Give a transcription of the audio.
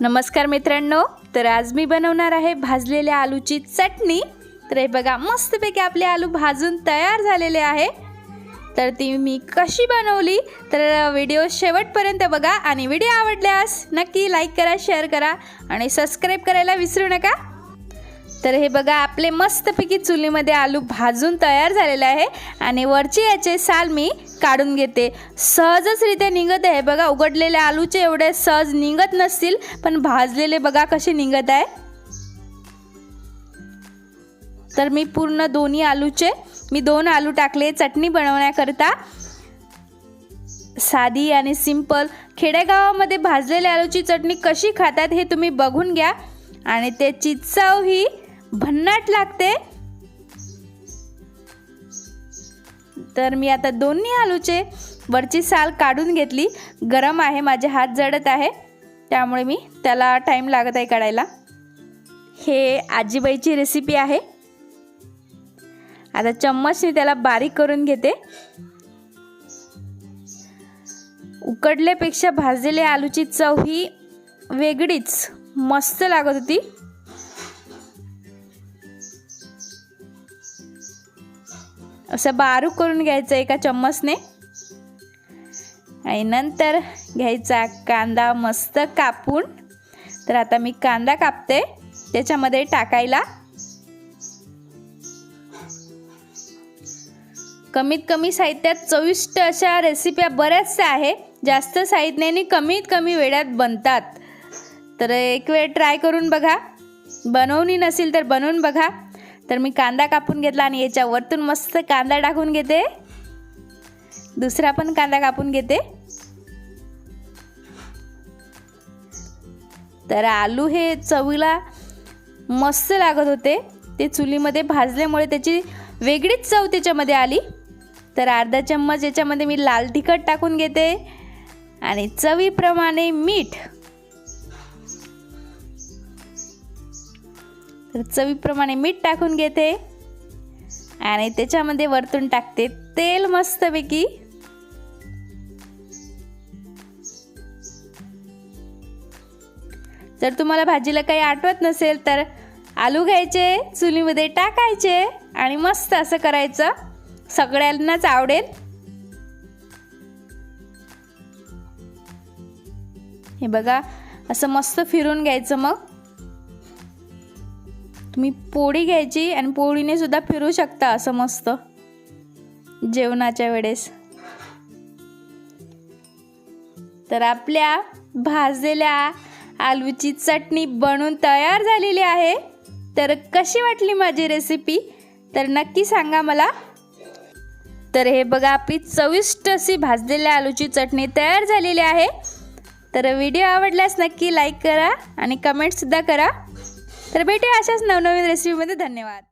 नमस्कार मित्रांनो तर आज मी बनवणार आहे भाजलेल्या आलूची चटणी. तर हे बघा मस्तपैकी आपले आलू भाजून तयार झालेले आहे. तर ती मी कशी बनवली तर व्हिडिओ शेवटपर्यंत बघा आणि व्हिडिओ आवडल्यास नक्की लाईक करा शेअर करा आणि सबस्क्राईब करायला विसरू नका. तर हे बघा आपले मस्तपैकी चुलीमध्ये आलू भाजून तयार झालेले आहे आणि वरचे याचे साल मी काढून घेते. सहजचरित्या निघत आहे. बघा उघडलेले आलूचे एवढे सहज निघत नसतील पण भाजलेले बघा कसे निघत आहे. तर मी पूर्ण दोन्ही आलूचे मी दोन आलू टाकले चटणी बनवण्याकरता. साधी आणि सिंपल खेडेगावामध्ये भाजलेल्या आलूची चटणी कशी खातात हे तुम्ही बघून घ्या. आणि त्याची चव ही भन्नाट लागते. तर मी आता दोन्ही आलूचे वरची साल काढून घेतली. गरम आहे माझे हात जडत आहे. त्यामुळे मी त्याला टाईम लागत आहे काढायला. हे आजीबाईची रेसिपी आहे. आता चम्मचने त्याला बारीक करून घेते. उकडल्यापेक्षा भाजलेल्या आलूची चव ही वेगळीच मस्त लागत होती. असं बारीक करून घ्यायचं एका चम्मचने. आणि नंतर घ्यायचा कांदा मस्त कापून. तर आता मी कांदा कापते. त्याच्यामध्ये टाकायला कमीत कमी साहित्यात चविष्ट अशा रेसिप्या बऱ्याचशा आहे जास्त साहित्याने कमीत कमी वेळात बनतात. तर एक वेळ ट्राय करून बघा. बनवणी नसेल तर बनवून बघा. तर मी कांदा कापून घेतला आणि याच्या वरतून मस्त कांदा टाकून घेते. दुसरा पण कांदा कापून घेते. तर आलू हे चवीला मस्त लागत होते. ते चुलीमध्ये भाजल्यामुळे त्याची वेगळीच चव त्याच्यामध्ये आली. तर अर्धा चम्मच याच्यामध्ये मी लाल तिखट टाकून घेते. आणि चवीप्रमाणे मीठ. तर चवीप्रमाणे मीठ टाकून घेते. आणि त्याच्यामध्ये वरतून टाकते तेल मस्तपैकी. जर तुम्हाला भाजीला काही आठवत नसेल तर आलू घ्यायचे चुलीमध्ये टाकायचे आणि मस्त असं करायचं. सगळ्यांनाच आवडेल. हे बघा असं मस्त फिरून घ्यायचं मग. तुम्ही पोळी घ्यायची आणि पोळीने सुद्धा फिरू शकता असं मस्त. जेवणाच्या वेळेस. तर आपल्या भाजलेल्या आलूची चटणी बनून तयार झालेली आहे. तर कशी वाटली माझी रेसिपी तर नक्की सांगा मला. तर हे बघा आपली चविष्ट अशी भाजलेल्या आलूची चटणी तयार झालेली आहे. तर व्हिडिओ आवडल्यास नक्की लाईक करा आणि कमेंटसुद्धा करा. तर भेटूया अशाच नवनवीन रेसिपीमध्ये धन्यवाद.